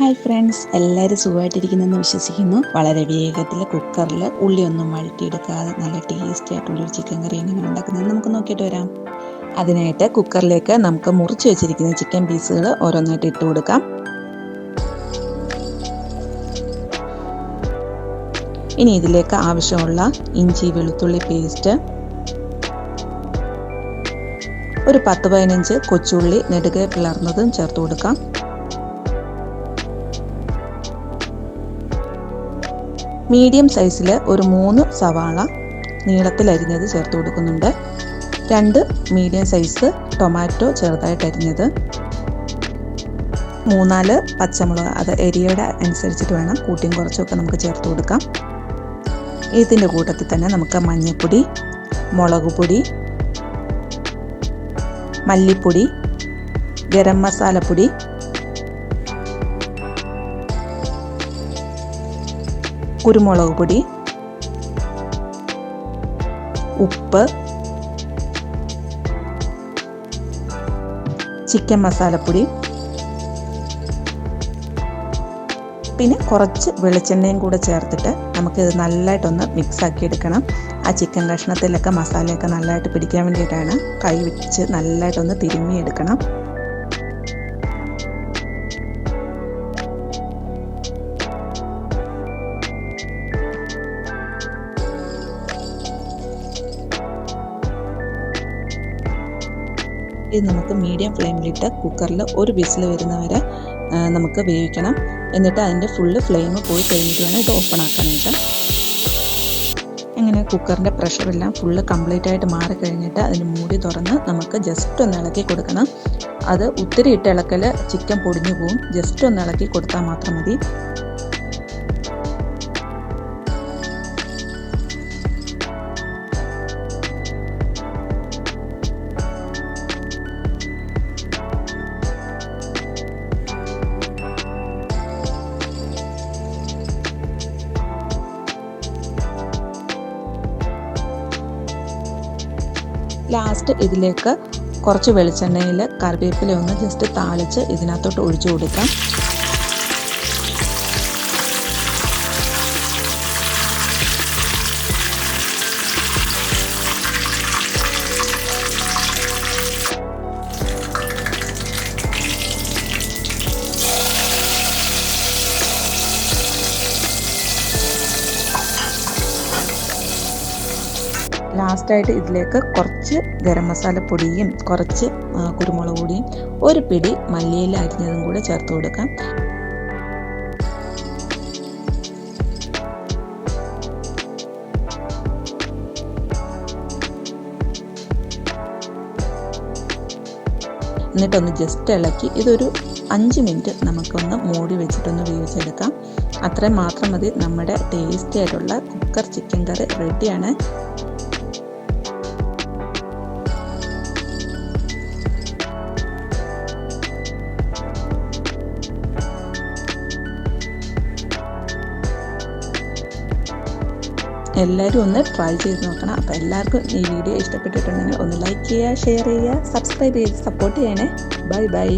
Hi friends എല്ലാവരും സുഖമായിട്ടിരിക്കുന്നെന്ന് വിശ്വസിക്കുന്നു. വളരെ വേഗത്തിൽ കുക്കറിൽ ഉള്ളി ഉള്ളിയൊന്നും വഴറ്റിയെടുക്കാതെ നല്ല ടേസ്റ്റി ആയിട്ടുള്ളൊരു ചിക്കൻ കറി എങ്ങനെ ഉണ്ടാക്കുന്നത്. നമുക്ക് നോക്കിയിട്ട് വരാം. അതിനായിട്ട് കുക്കറിലേക്ക് നമുക്ക് മുറിച്ച് വെച്ചിരിക്കുന്ന ചിക്കൻ പീസുകൾ ഓരോന്നായിട്ട് ഇട്ട് കൊടുക്കാം. ഇനി ഇതിലേക്ക് ആവശ്യമുള്ള ഇഞ്ചി വെളുത്തുള്ളി പേസ്റ്റ് ഒരു പത്ത് പതിനഞ്ച് കൊച്ചുള്ളി നെടുകെ പിളർന്നതും ചേർത്ത് കൊടുക്കാം. മീഡിയം സൈസിൽ ഒരു മൂന്ന് സവാള നീളത്തിൽ അരിഞ്ഞത് ചേർത്ത് കൊടുക്കുന്നുണ്ട്. രണ്ട് മീഡിയം സൈസ് ടൊമാറ്റോ ചെറുതായിട്ട് അരിഞ്ഞത്. മൂന്നാൽ പച്ചമുളക് അത് എരിയുടെ അനുസരിച്ചിട്ട് വേണം കൂട്ടിയും കുറച്ചൊക്കെ നമുക്ക് ചേർത്ത് കൊടുക്കാം. ഇതിന്റെ കൂട്ടത്തിൽ തന്നെ നമുക്ക് മഞ്ഞൾപ്പൊടി മുളക് പൊടി മല്ലിപ്പൊടി ഗരം മസാലപ്പൊടി കുരുമുളക് പൊടി ഉപ്പ് ചിക്കൻ മസാലപ്പൊടി പിന്നെ കുറച്ച് വെളിച്ചെണ്ണയും കൂടെ ചേർത്തിട്ട് നമുക്കിത് നല്ലതായിട്ടൊന്ന് മിക്സ് ആക്കി എടുക്കണം. ആ ചിക്കൻ കഷ്ണത്തിലൊക്കെ മസാലയൊക്കെ നല്ലതായിട്ട് പിടിക്കാൻ വേണ്ടിയിട്ടാണ് കൈ വെച്ച് നല്ലതായിട്ടൊന്ന് തിരുമ്മി ഇത് നമുക്ക് മീഡിയം ഫ്ലെയിമിലിട്ട് കുക്കറിൽ ഒരു വിസിൽ വരുന്നവരെ നമുക്ക് വേവിക്കണം. എന്നിട്ട് അതിന്റെ ഫുള്ള് ഫ്ലെയിം പോയി കഴിഞ്ഞിട്ട് വേണം ഇത് ഓപ്പൺ ആക്കാനായിട്ട്. അങ്ങനെ കുക്കറിന്റെ പ്രഷറെല്ലാം ഫുള്ള് കംപ്ലീറ്റ് ആയിട്ട് മാറി കഴിഞ്ഞിട്ട് അതിന് മൂടി തുറന്ന് നമുക്ക് ജസ്റ്റ് ഒന്ന് ഇളക്കി കൊടുക്കണം. അത് ഒത്തിരി ഇട്ട് ഇളക്കൽ ചിക്കൻ പൊടിഞ്ഞു പോവും. ജസ്റ്റ് ഒന്ന് ഇളക്കി കൊടുത്താൽ മാത്രം മതി. ലാസ്റ്റ് ഇതിലേക്ക് കുറച്ച് വെളിച്ചെണ്ണയിൽ കറിവേപ്പില ഒന്ന് ജസ്റ്റ് താളിച്ച് ഇതിനകത്തോട്ട് ഒഴിച്ചു കൊടുക്കാം. ലാസ്റ്റായിട്ട് ഇതിലേക്ക് കുറച്ച് ഗരം മസാല പൊടിയും കുറച്ച് കുരുമുളക് പൊടിയും ഒരു പിടി മല്ലിയില അരിഞ്ഞതും കൂടെ ചേർത്ത് കൊടുക്കാം. എന്നിട്ടൊന്ന് ജസ്റ്റ് ഇളക്കി ഇതൊരു അഞ്ച് മിനിറ്റ് നമുക്കൊന്ന് മൂടി വെച്ചിട്ടൊന്ന് വേവിച്ചെടുക്കാം. അത്രയും മാത്രം മതി. നമ്മുടെ ടേസ്റ്റി ആയിട്ടുള്ള കുക്കർ ചിക്കൻ കറി റെഡിയാണ് എല്ലാവരും ഒന്ന് ട്രൈ ചെയ്ത് നോക്കണം. അപ്പോൾ എല്ലാവർക്കും ഈ വീഡിയോ ഇഷ്ടപ്പെട്ടിട്ടുണ്ടെങ്കിൽ ഒന്ന് ലൈക്ക് ചെയ്യുക ഷെയർ ചെയ്യുക സബ്സ്ക്രൈബ് ചെയ്ത് സപ്പോർട്ട് ചെയ്യണേ. Bye bye